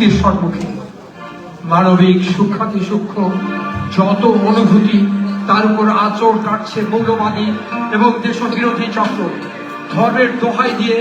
প্রকৃতির সম্মুখে মানবিক সূক্ষ্মাতি সূক্ষ্ম যত অনুভূতি, তার উপর আচর কাটছে মৌলবাদী এবং দেশবিরোধী চক্র। ধর্মের দোহাই দিয়ে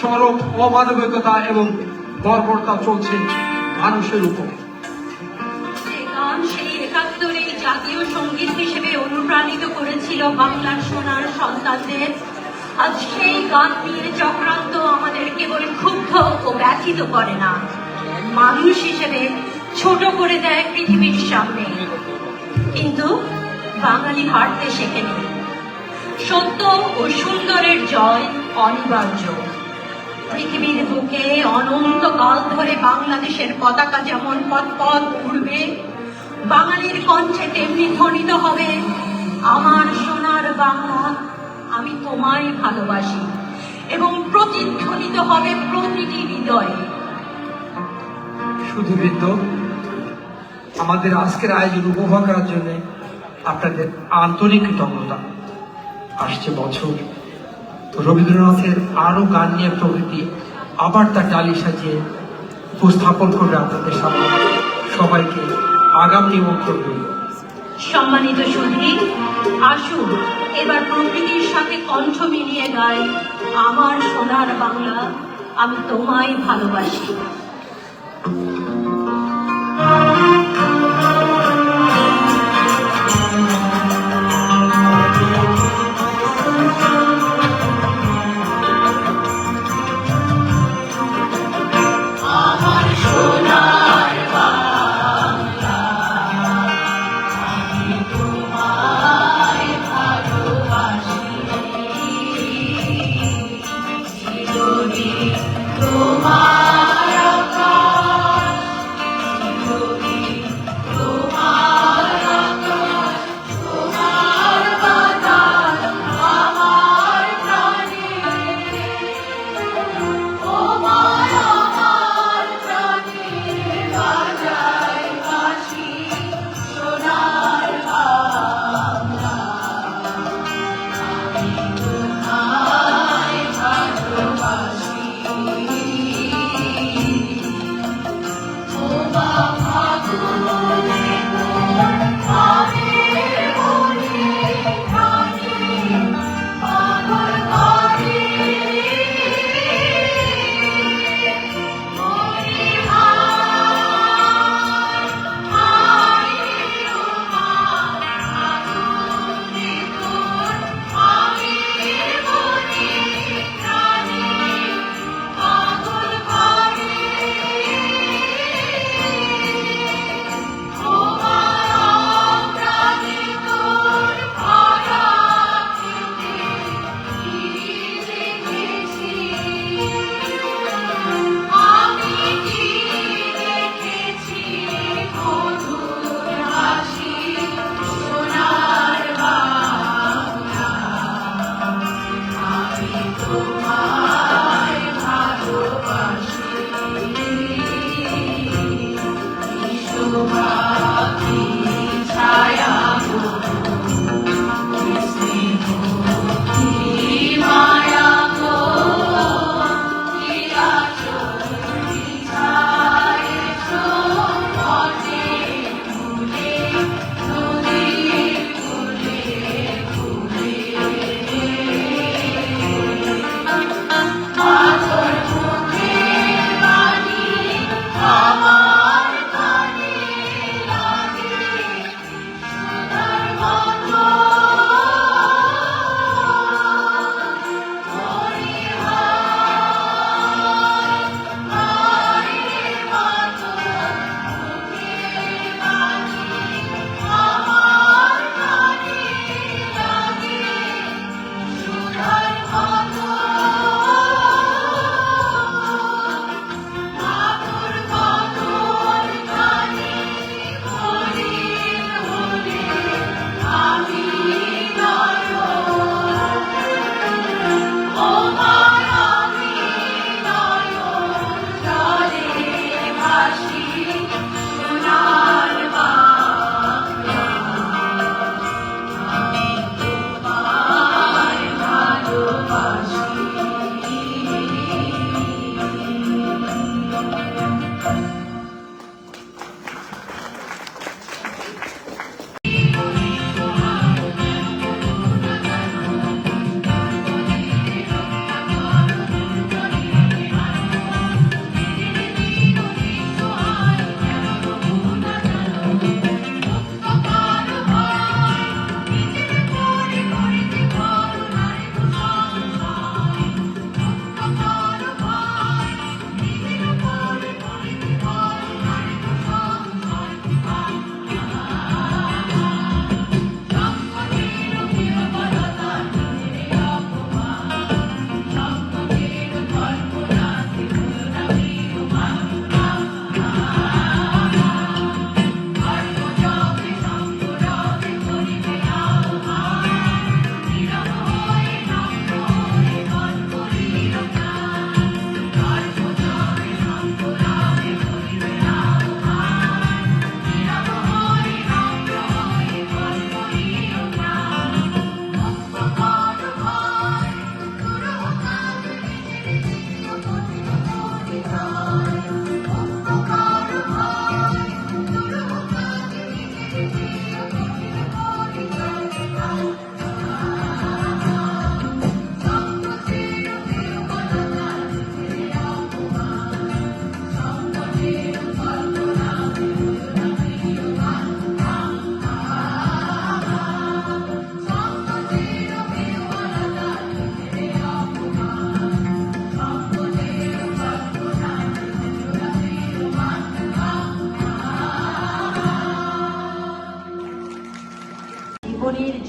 চরম অমানবিকতা এবং বর্বরতা চলছে মানুষের উপর। জাতীয় সংগীত হিসেবে অনুপ্রাণিত করেছিল বাংলার সোনার সন্তানদের। আজ সেই গান নিয়ে চক্রান্ত আমাদের কেবল ক্ষুব্ধ ও ব্যথিত করে না। মানুষ হিসেবে ছোট করে দেয় পৃথিবীর সামনে। কিন্তু বাঙালি হারতে শেখেনি সত্য ও সুন্দরের জয় অনিবার্য। পৃথিবীর বুকে অনন্তকাল ধরে বাংলাদেশের পতাকা যেমন পথ পথ উড়বে, বাঙালির কণ্ঠে তেমনি ধ্বনিত হবে, আমার সোনার বাংলা আমি তোমায় ভালোবাসি এবং প্রতিধ্বনিত হবে প্রতিটি হৃদয়ে। বৃদ্ধ আমাদের আজকের আয়োজন উপভোগ করার জন্য আপনাদের আন্তরিক কৃতজ্ঞতা। আসছে বছর। রবীন্দ্রনাথের আরও গান নিয়ে প্রকৃতি আবার তার ডালি সাজিয়ে উপস্থাপন করবে আপনাদের সামনে। সবাইকে আগাম নিমন্ত্রণ সম্মানিত সুধী, আসুন, এবার প্রকৃতির সাথে কণ্ঠ মিলিয়ে গাই আমার সোনার বাংলা। আমি তোমায় ভালোবাসি।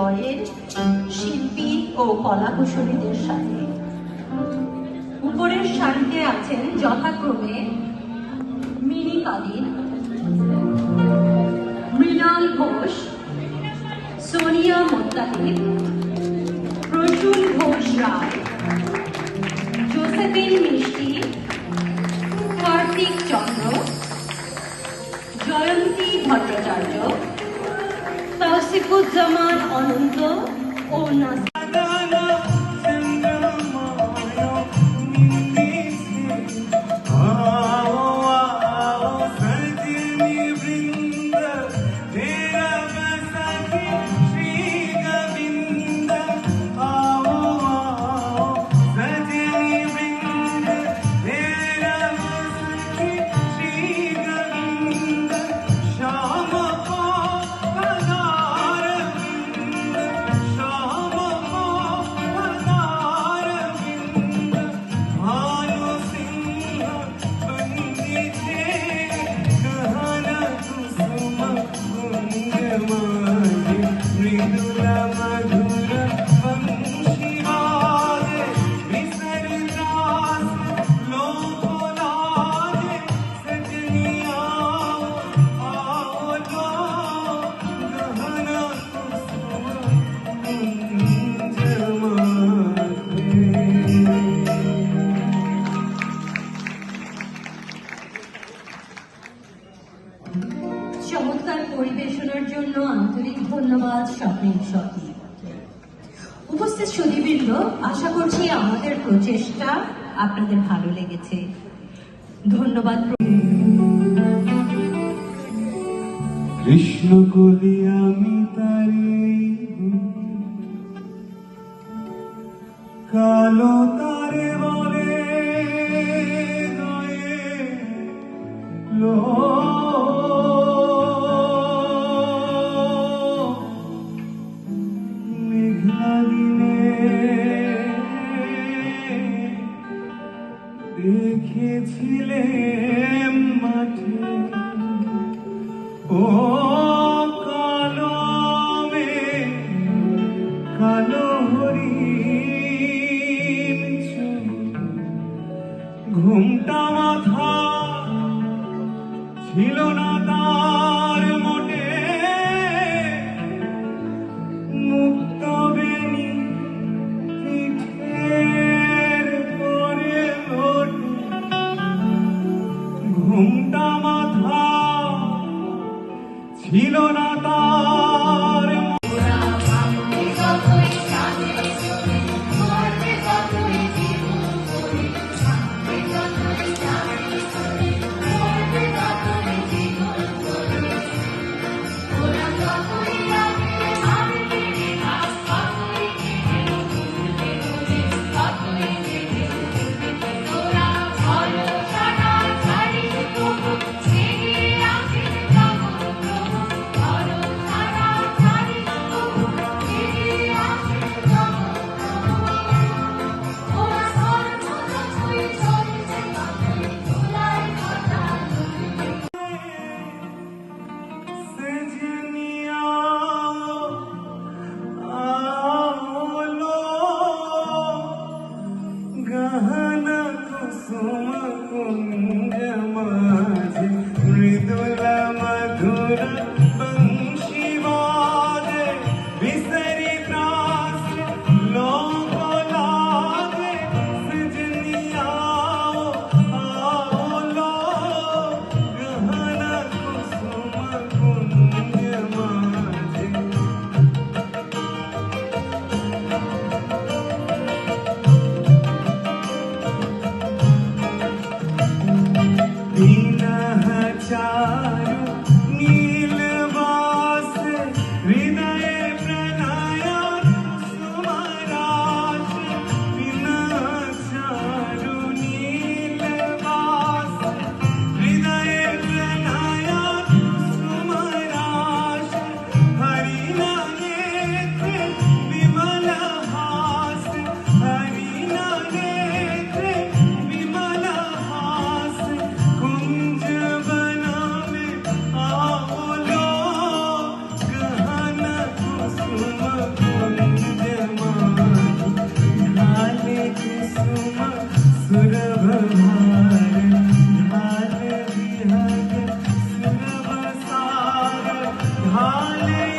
জয়ের শিল্পী ও কলাকুশলীদের সাথে। উপরের সারিতে আছেন যথাক্রমে মিনি কালীন মৃণাল ঘোষ, সোনিয়া মোত্তাহিদ প্রচুর ঘোষ রায়, জোসেফিন মিষ্টি, কার্তিক চক্র zaman anında olmaz. আছে। ধন্যবাদ। কৃষ্ণ কলি আমি তারে কালো তারে বলে লোহ Oh. be Hallelujah.